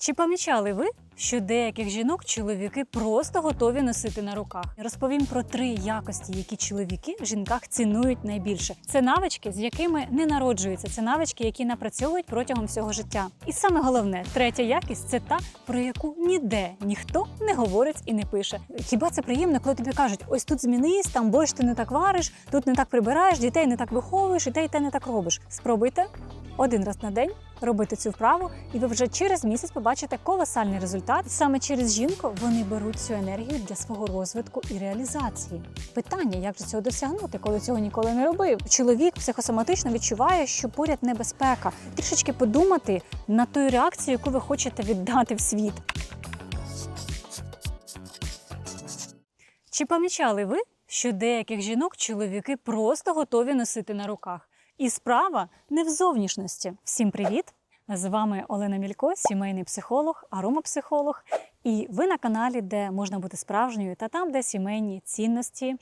Чи помічали ви, що деяких жінок чоловіки просто готові носити на руках? Розповім про три якості, які чоловіки в жінках цінують найбільше. Це навички, з якими не народжуються. Це навички, які напрацьовують протягом всього життя. І саме головне, третя якість це та, про яку ніде ніхто не говорить і не пише. Хіба це приємно, коли тобі кажуть, ось тут змінись, там борщ ти не так вариш, тут не так прибираєш, дітей не так виховуєш, і те, і те не так робиш. Спробуйте один раз на день робити цю вправу, і ви вже через місяць побачите колосальний результат. Саме через жінку вони беруть цю енергію для свого розвитку і реалізації. Питання, як же цього досягнути, коли цього ніколи не робив? Чоловік психосоматично відчуває, що поряд небезпека. Трішечки подумати на ту реакцію, яку ви хочете віддати в світ. Чи помічали ви, що деяких жінок чоловіки просто готові носити на руках? І справа не в зовнішності. Всім привіт! З вами Олена Мілько, сімейний психолог, аромапсихолог. І ви на каналі, де можна бути справжньою, та там, де сімейні цінності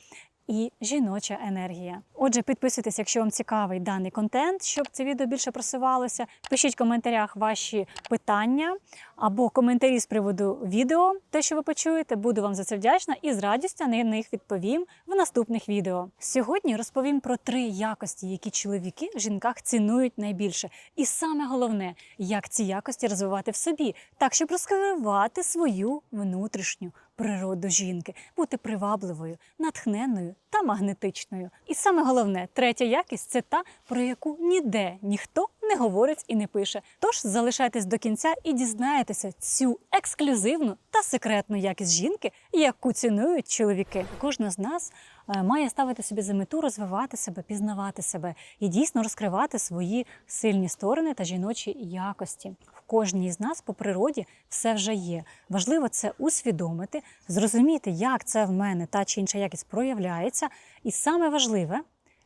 і жіноча енергія. Отже, підписуйтесь, якщо вам цікавий даний контент, щоб це відео більше просувалося. Пишіть в коментарях ваші питання або коментарі з приводу відео, те, що ви почуєте. Буду вам за це вдячна і з радістю на них відповім в наступних відео. Сьогодні розповім про три якості, які чоловіки в жінках цінують найбільше. І саме головне, як ці якості розвивати в собі, так щоб розкривати свою внутрішню природу жінки, бути привабливою, натхненною та магнетичною. І саме головне, третя якість це та, про яку ніде ніхто не говорить і не пише. Тож залишайтесь до кінця і дізнаєтеся цю ексклюзивну та секретну якість жінки, яку цінують чоловіки. Кожна з нас е, має ставити собі за мету розвивати себе, пізнавати себе і дійсно розкривати свої сильні сторони та жіночі якості. В кожній з нас по природі все вже є. Важливо це усвідомити, зрозуміти, як це в мене та чи інша якість проявляється, і саме важливе,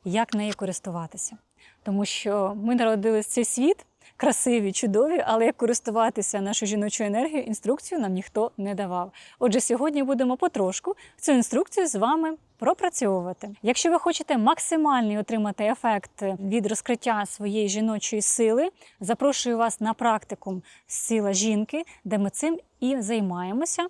як нею користуватися. Тому що ми народились в цей світ. Красиві, чудові, але як користуватися нашою жіночою енергією, інструкцію нам ніхто не давав. Отже, сьогодні будемо потрошку цю інструкцію з вами пропрацьовувати. Якщо ви хочете максимальний отримати ефект від розкриття своєї жіночої сили, запрошую вас на практикум Сила жінки, де ми цим і займаємося.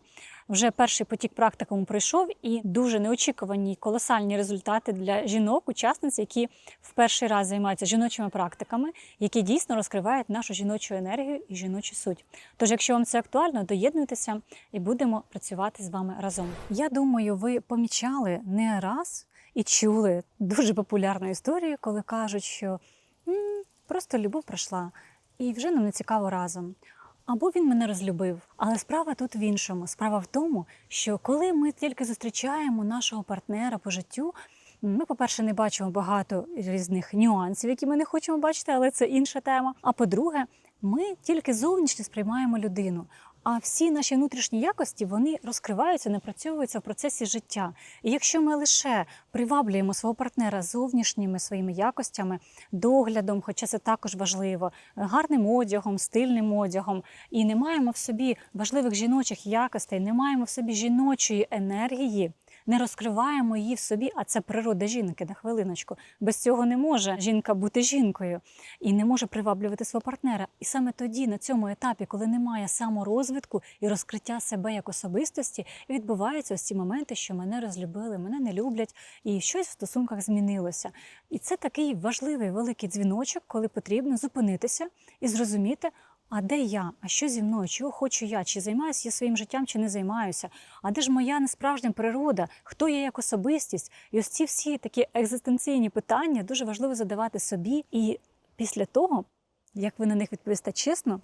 Вже перший потік практикуму пройшов, і дуже неочікувані колосальні результати для жінок, учасниць, які в перший раз займаються жіночими практиками, які дійсно розкривають нашу жіночу енергію і жіночу суть. Тож, якщо вам це актуально, доєднуйтеся і будемо працювати з вами разом. Я думаю, ви помічали не раз і чули дуже популярну історію, коли кажуть, що «М, просто любов пройшла, і вже нам не цікаво разом. Або він мене розлюбив. Але справа тут в іншому. Справа в тому, що коли ми тільки зустрічаємо нашого партнера по життю, ми, по-перше, не бачимо багато різних нюансів, які ми не хочемо бачити, але це інша тема. А по-друге, ми тільки зовнішньо сприймаємо людину. А всі наші внутрішні якості вони розкриваються, напрацьовуються в процесі життя. І якщо ми лише приваблюємо свого партнера зовнішніми своїми якостями, доглядом, хоча це також важливо, гарним одягом, стильним одягом, і не маємо в собі важливих жіночих якостей, не маємо в собі жіночої енергії. Не розкриваємо її в собі, а це природа жінки на хвилиночку. Без цього не може жінка бути жінкою і не може приваблювати свого партнера. І саме тоді, на цьому етапі, коли немає саморозвитку і розкриття себе як особистості, відбуваються ось ці моменти, що мене розлюбили, мене не люблять, і щось в стосунках змінилося. І це такий важливий великий дзвіночок, коли потрібно зупинитися і зрозуміти. А де я? А що зі мною? Чого хочу я? Чи займаюся я своїм життям, чи не займаюся? А де ж моя несправжня природа? Хто я як особистість? І ось ці всі такі екзистенційні питання дуже важливо задавати собі. І після того, як ви на них відповісте чесно,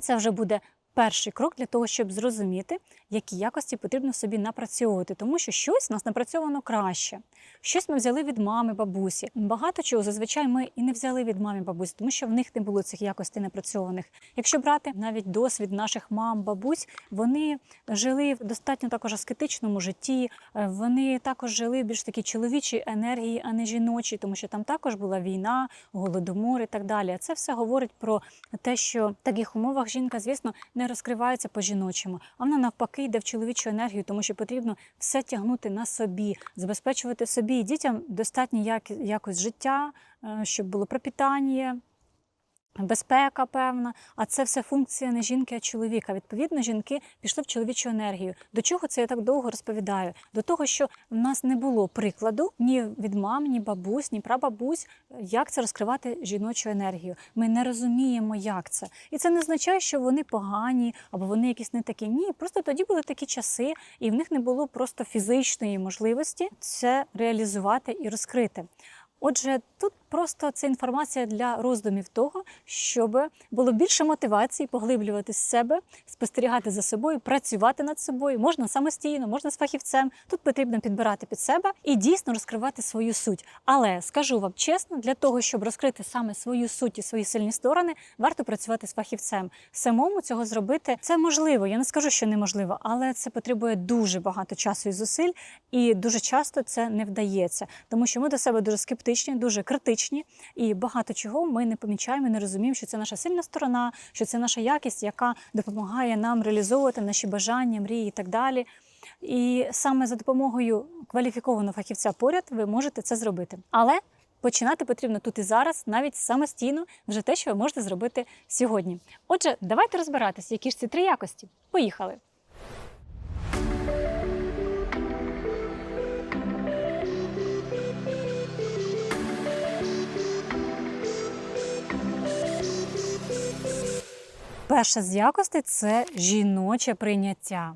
це вже буде перший крок для того, щоб зрозуміти, які якості потрібно собі напрацьовувати, тому що щось у нас напрацьовано краще. Щось ми взяли від мами, бабусі. Багато чого зазвичай ми і не взяли від мами, бабусі, тому що в них не було цих якостей напрацьованих. Якщо брати навіть досвід наших мам, бабусь, вони жили в достатньо також аскетичному житті. е, Вони також жили в більш такі чоловічій енергії, а не жіночій, тому що там також була війна, голодомор і так далі. Це все говорить про те, що в таких умовах жінка, звісно, не розкривається по-жіночому, а вона навпаки йде в чоловічу енергію, тому що потрібно все тягнути на собі, забезпечувати собі і дітям достатньо як, якось життя, е, щоб було пропітання, безпека певна, а це все функція не жінки, а чоловіка. Відповідно, жінки пішли в чоловічу енергію. До чого це я так довго розповідаю? До того, що в нас не було прикладу ні від мам, ні бабусь, ні прабабусь, як це розкривати жіночу енергію. Ми не розуміємо, як це. І це не означає, що вони погані або вони якісь не такі. Ні, просто тоді були такі часи, і в них не було просто фізичної можливості це реалізувати і розкрити. Отже, тут просто це інформація для роздумів того, щоб було більше мотивації поглиблювати з себе, спостерігати за собою, працювати над собою. Можна самостійно, можна з фахівцем. Тут потрібно підбирати під себе і дійсно розкривати свою суть. Але скажу вам чесно, для того, щоб розкрити саме свою суть і свої сильні сторони, варто працювати з фахівцем. Самому цього зробити це можливо. Я не скажу, що неможливо, але це потребує дуже багато часу і зусиль, і дуже часто це не вдається, тому що ми до себе дуже скептичні, дуже критичні, і багато чого ми не помічаємо, не розуміємо, що це наша сильна сторона, що це наша якість, яка допомагає нам реалізовувати наші бажання, мрії і так далі. І саме за допомогою кваліфікованого фахівця поряд ви можете це зробити. Але починати потрібно тут і зараз, навіть самостійно, вже те, що ви можете зробити сьогодні. Отже, давайте розбиратися, які ж ці три якості. Поїхали! Перша з якостей це жіноче прийняття.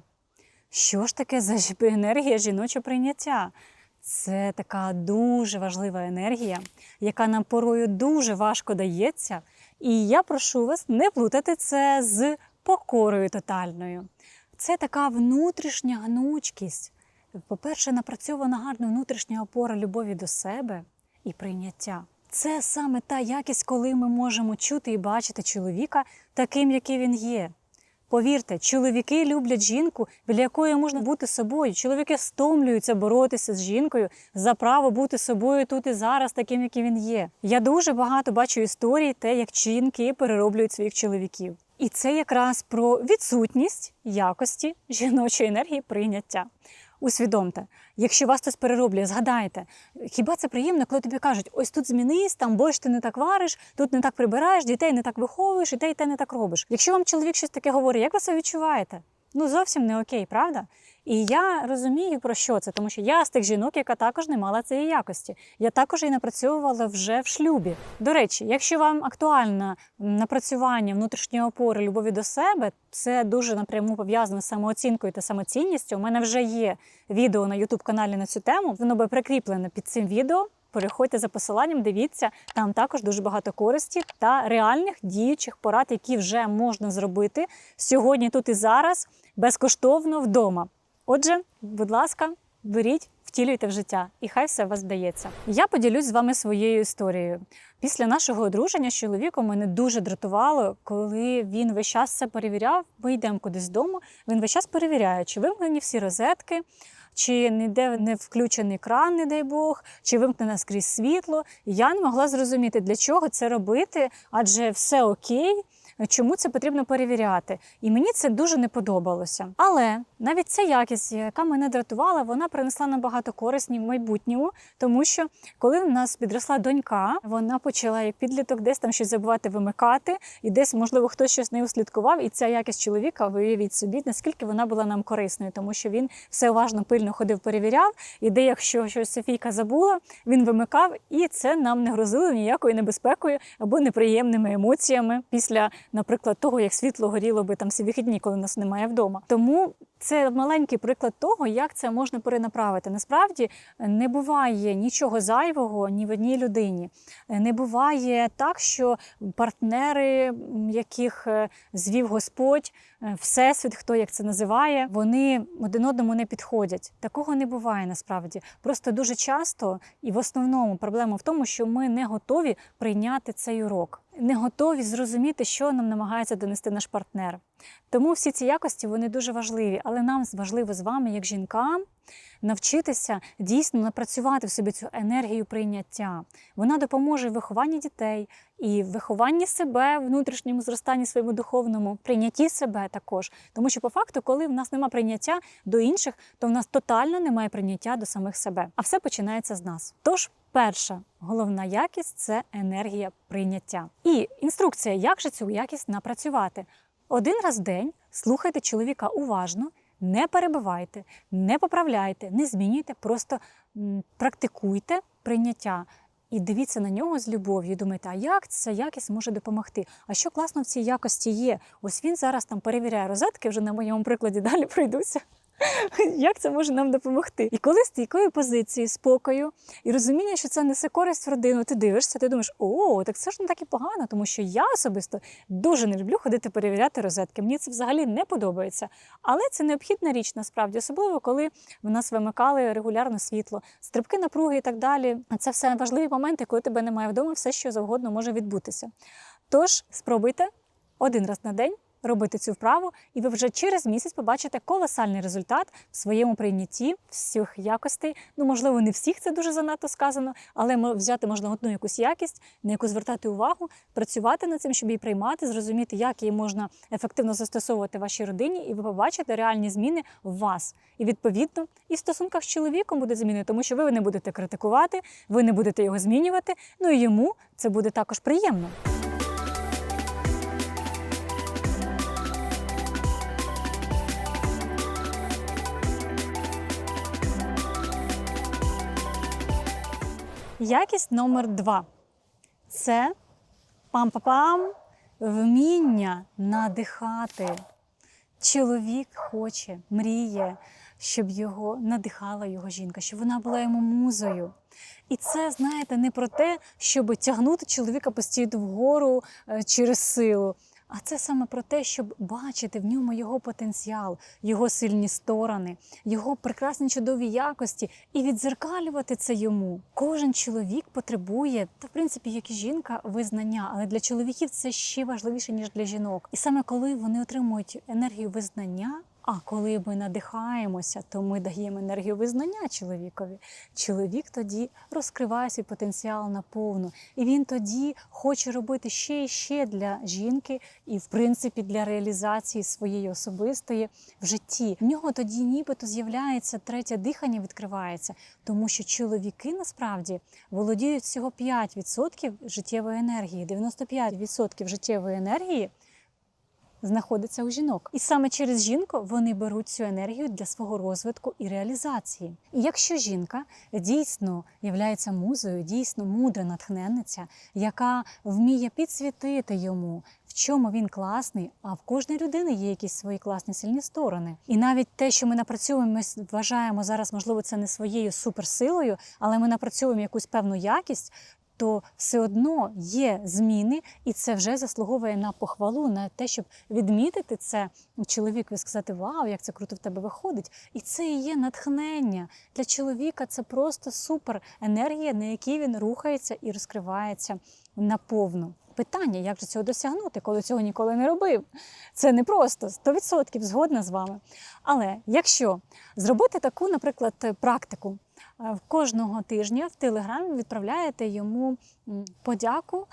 Що ж таке за енергія жіноче прийняття? Це така дуже важлива енергія, яка нам порою дуже важко дається. І я прошу вас не плутати це з покорою тотальною. Це така внутрішня гнучкість. По-перше, напрацьована гарна внутрішня опора любові до себе і прийняття. Це саме та якість, коли ми можемо чути і бачити чоловіка таким, який він є. Повірте, чоловіки люблять жінку, біля якої можна бути собою. Чоловіки стомлюються боротися з жінкою за право бути собою тут і зараз, таким, який він є. Я дуже багато бачу історій, те, як жінки перероблюють своїх чоловіків. І це якраз про відсутність якості жіночої енергії прийняття. Усвідомте, якщо вас хтось перероблює, згадайте, хіба це приємно, коли тобі кажуть, ось тут змінись, там борщ ти не так вариш, тут не так прибираєш, дітей не так виховуєш, і те, і те не так робиш. Якщо вам чоловік щось таке говорить, як ви це відчуваєте? Ну зовсім не окей, правда? І я розумію про що це, тому що я з тих жінок, яка також не мала цієї якості. Я також її напрацьовувала вже в шлюбі. До речі, якщо вам актуальне напрацювання внутрішньої опори любові до себе, це дуже напряму пов'язано з самооцінкою та самоцінністю. У мене вже є відео на youtube каналі на цю тему. Воно буде прикріплене під цим відео. Переходьте за посиланням, дивіться, там також дуже багато користі та реальних діючих порад, які вже можна зробити сьогодні, тут і зараз, безкоштовно вдома. Отже, будь ласка, беріть, втілюйте в життя, і хай все у вас вдається. Я поділюсь з вами своєю історією. Після нашого одруження з чоловіком мене дуже дратувало, коли він весь час це перевіряв. Ми йдемо кудись з дому. Він весь час перевіряє, чи вимкнені всі розетки. Чи ніде не включений кран, не дай Бог, чи вимкнене скрізь світло. Я не могла зрозуміти, для чого це робити, адже все окей. Чому це потрібно перевіряти? І мені це дуже не подобалося. Але навіть ця якість, яка мене дратувала, вона принесла нам багато корисні в майбутньому, тому що коли в нас підросла донька, вона почала як підліток десь там щось забувати вимикати, і десь, можливо, хтось щось не услідкував. І ця якість чоловіка, виявіть собі, наскільки вона була нам корисною, тому що він все уважно пильно ходив, перевіряв. І де, якщо щось Софійка забула, він вимикав, і це нам не грозило ніякою небезпекою або неприємними емоціями після наприклад, того, як світло горіло би там всі вихідні, коли нас немає вдома. Тому це маленький приклад того, як це можна перенаправити. Насправді не буває нічого зайвого ні в одній людині. Не буває так, що партнери, яких е, звів Господь, е, всесвіт, хто як це називає, вони один одному не підходять. Такого не буває насправді. Просто дуже часто і в основному проблема в тому, що ми не готові прийняти цей урок, не готові зрозуміти, що нам намагається донести наш партнер. Тому всі ці якості вони дуже важливі, але нам важливо з вами, як жінкам, навчитися дійсно напрацювати в собі цю енергію прийняття. Вона допоможе в вихованні дітей і в вихованні себе, внутрішньому зростанні своєму духовному, прийнятті себе також. Тому що по факту, коли в нас немає прийняття до інших, то в нас тотально немає прийняття до самих себе. А все починається з нас. Тож, перша головна якість це енергія прийняття. І інструкція, як же цю якість напрацювати. Один раз в день слухайте чоловіка уважно, не перебивайте, не поправляйте, не змінюйте, просто практикуйте прийняття. І дивіться на нього з любов'ю, думайте, а як ця якість може допомогти? А що класно в цій якості є? Ось він зараз там перевіряє розетки, вже на моєму прикладі далі пройдуся. Як це може нам допомогти? І коли з стійкої позиції, спокою і розуміння, що це несе користь в родину, ти дивишся, ти думаєш, о, так це ж не так і погано, тому що я особисто дуже не люблю ходити перевіряти розетки. Мені це взагалі не подобається. Але це необхідна річ насправді, особливо коли в нас вимикали регулярно світло, стрибки напруги і так далі. Це все важливі моменти, коли тебе немає вдома, все що завгодно може відбутися. Тож спробуйте один раз на день робити цю вправу, і ви вже через місяць побачите колосальний результат в своєму прийнятті всіх якостей. Ну, можливо, не всіх це дуже занадто сказано, але взяти можна одну якусь якість, на яку звертати увагу, працювати над цим, щоб її приймати, зрозуміти, як її можна ефективно застосовувати в вашій родині, і ви побачите реальні зміни в вас. І відповідно і в стосунках з чоловіком буде зміни, тому що ви не будете критикувати, ви не будете його змінювати. Ну і йому це буде також приємно. Якість номер два це пам-пам-пам вміння надихати. Чоловік хоче, мріє, щоб його надихала його жінка, щоб вона була йому музою. І це, знаєте, не про те, щоб тягнути чоловіка постійно вгору е, через силу. А це саме про те, щоб бачити в ньому його потенціал, його сильні сторони, його прекрасні чудові якості і відзеркалювати це йому. Кожен чоловік потребує, та в принципі, як і жінка, визнання, але для чоловіків це ще важливіше ніж для жінок. І саме коли вони отримують енергію визнання. А коли ми надихаємося, то ми даємо енергію визнання чоловікові. Чоловік тоді розкриває свій потенціал наповну, і він тоді хоче робити ще і ще для жінки, і в принципі для реалізації своєї особистої в житті. В нього тоді нібито з'являється третє дихання, відкривається, тому що чоловіки насправді володіють всього 5% життєвої енергії, 95% життєвої енергії знаходиться у жінок. І саме через жінку вони беруть цю енергію для свого розвитку і реалізації. І якщо жінка дійсно являється музою, дійсно мудра натхненниця, яка вміє підсвітити йому, в чому він класний, а в кожної людини є якісь свої класні сильні сторони. І навіть те, що ми напрацьовуємо, ми вважаємо зараз, можливо, це не своєю суперсилою, але ми напрацьовуємо якусь певну якість то все одно є зміни, і це вже заслуговує на похвалу, на те, щоб відмітити це чоловіку і сказати: Вау, як це круто в тебе виходить! І це і є натхнення для чоловіка. Це просто супер енергія, на якій він рухається і розкривається наповну. Питання, як же цього досягнути, коли цього ніколи не робив? Це не просто 100% згодна з вами. Але якщо зробити таку, наприклад, практику, кожного тижня в телеграмі відправляєте йому подяку.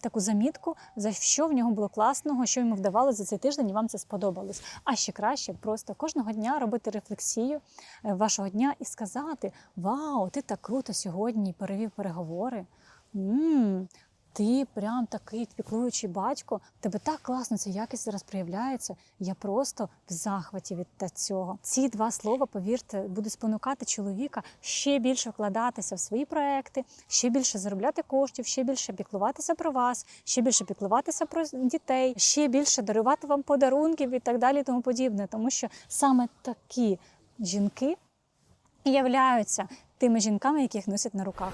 Таку замітку, за що в нього було класного, що йому вдавалося за цей тиждень, і вам це сподобалось. А ще краще просто кожного дня робити рефлексію е, вашого дня і сказати: Вау, ти так круто сьогодні перевів переговори. м ти прям такий піклуючий батько, тебе так класно ця якість зараз проявляється. Я просто в захваті від цього. Ці два слова, повірте, будуть спонукати чоловіка ще більше вкладатися в свої проекти, ще більше заробляти коштів, ще більше піклуватися про вас, ще більше піклуватися про дітей, ще більше дарувати вам подарунків і так далі, і тому подібне. Тому що саме такі жінки являються тими жінками, яких носять на руках.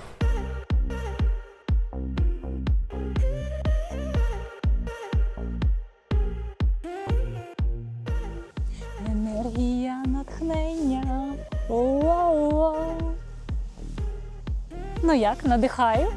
Натхнення. Вау-вау. Ну як, надихаю?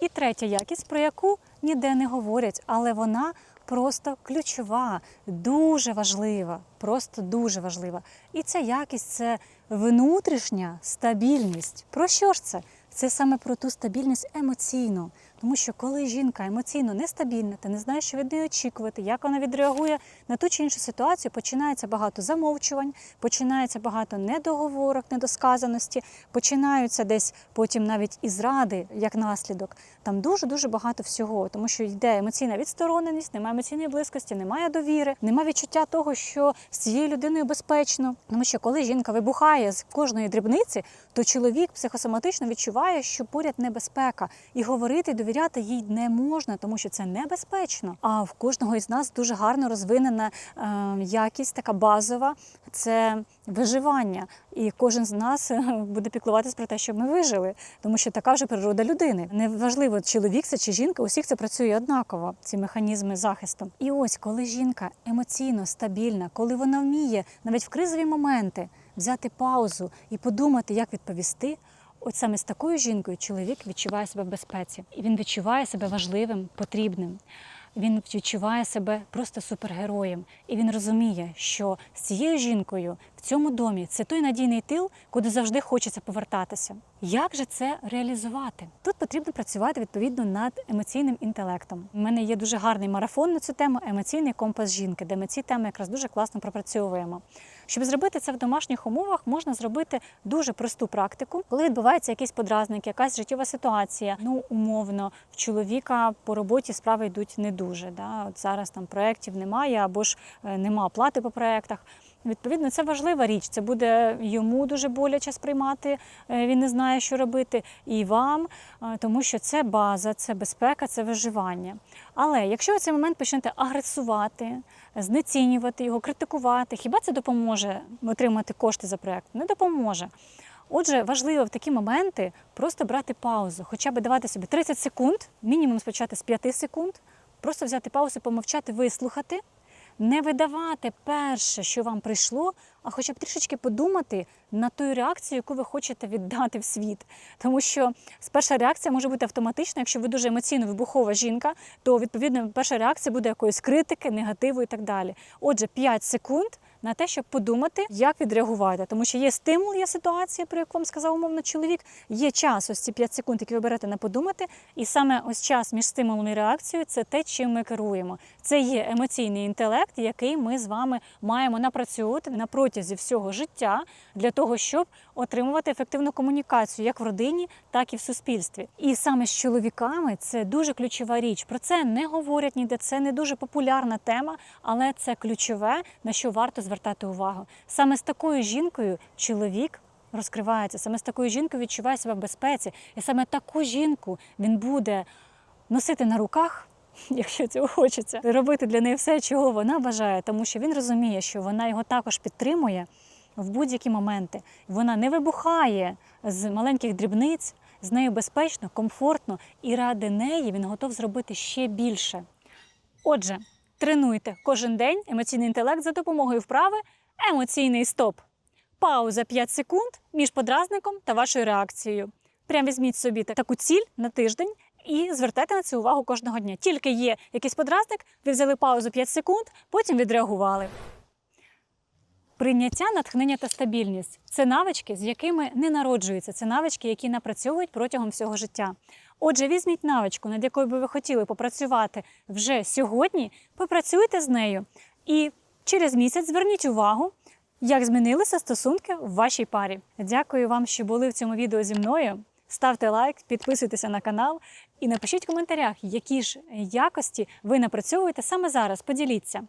І третя якість, про яку ніде не говорять, але вона просто ключова, дуже важлива, просто дуже важлива. І ця якість це внутрішня стабільність. Про що ж це? Це саме про ту стабільність емоційну. Тому що коли жінка емоційно нестабільна, ти не знаєш, що від неї очікувати, як вона відреагує на ту чи іншу ситуацію, починається багато замовчувань, починається багато недоговорок, недосказаності, починаються десь потім навіть і зради як наслідок. Там дуже дуже багато всього, тому що йде емоційна відстороненість, немає емоційної близькості, немає довіри, немає відчуття того, що з цією людиною безпечно. Тому що коли жінка вибухає з кожної дрібниці, то чоловік психосоматично відчуває, що поряд небезпека, і говорити, довіряти їй не можна, тому що це небезпечно. А в кожного із нас дуже гарно розвинена е, якість, така базова це виживання. І кожен з нас е, буде піклуватись про те, щоб ми вижили, тому що така вже природа людини. Неважливо, чоловік це чи жінка, усіх це працює однаково. Ці механізми захисту. І ось коли жінка емоційно стабільна, коли вона вміє навіть в кризові моменти взяти паузу і подумати, як відповісти. От саме з такою жінкою чоловік відчуває себе в безпеці, і він відчуває себе важливим, потрібним. Він відчуває себе просто супергероєм, і він розуміє, що з цією жінкою в цьому домі це той надійний тил, куди завжди хочеться повертатися. Як же це реалізувати? Тут потрібно працювати відповідно над емоційним інтелектом. У мене є дуже гарний марафон на цю тему емоційний компас жінки, де ми ці теми якраз дуже класно пропрацьовуємо. Щоб зробити це в домашніх умовах, можна зробити дуже просту практику, коли відбувається якийсь подразник, якась життєва ситуація. Ну умовно, в чоловіка по роботі справи йдуть не дуже. Да? От зараз там проєктів немає або ж е, нема оплати по проєктах. Відповідно, це важлива річ. Це буде йому дуже боляче сприймати. е, Він не знає, що робити, і вам, е, тому що це база, це безпека, це виживання. Але якщо цей момент почнете агресувати, знецінювати його, критикувати, хіба це допоможе отримати кошти за проект? Не допоможе. Отже, важливо в такі моменти просто брати паузу, хоча б давати собі 30 секунд, мінімум спочати з 5 секунд, просто взяти паузу, помовчати, вислухати, не видавати перше, що вам прийшло, а хоча б трішечки подумати на ту реакцію, яку ви хочете віддати в світ. Тому що перша реакція може бути автоматична, якщо ви дуже емоційно вибухова жінка, то відповідно перша реакція буде якоїсь критики, негативу і так далі. Отже, 5 секунд. На те, щоб подумати, як відреагувати, тому що є стимул, є ситуація, про яку сказав умовно чоловік. Є час, ось ці 5 секунд, які ви берете на подумати, і саме ось час між стимулом і реакцією це те, чим ми керуємо. Це є емоційний інтелект, який ми з вами маємо напрацьовувати на протязі всього життя для того, щоб отримувати ефективну комунікацію як в родині, так і в суспільстві. І саме з чоловіками це дуже ключова річ. Про це не говорять ніде. Це не дуже популярна тема, але це ключове, на що варто звертати увагу. Саме з такою жінкою чоловік. Розкривається саме з такою жінкою відчуває себе в безпеці, і саме таку жінку він буде носити на руках, якщо цього хочеться, робити для неї все, чого вона бажає, тому що він розуміє, що вона його також підтримує в будь-які моменти. Вона не вибухає з маленьких дрібниць, з нею безпечно, комфортно, і ради неї він готов зробити ще більше. Отже, тренуйте кожен день емоційний інтелект за допомогою вправи емоційний стоп. Пауза 5 секунд між подразником та вашою реакцією. Прям візьміть собі таку ціль на тиждень і звертайте на це увагу кожного дня. Тільки є якийсь подразник, ви взяли паузу 5 секунд, потім відреагували. Прийняття, натхнення та стабільність це навички, з якими не народжуються. Це навички, які напрацьовують протягом всього життя. Отже, візьміть навичку, над якою би ви хотіли попрацювати вже сьогодні, попрацюйте з нею і через місяць зверніть увагу, як змінилися стосунки в вашій парі. Дякую вам, що були в цьому відео зі мною. Ставте лайк, підписуйтеся на канал і напишіть в коментарях, які ж якості ви напрацьовуєте саме зараз. Поділіться.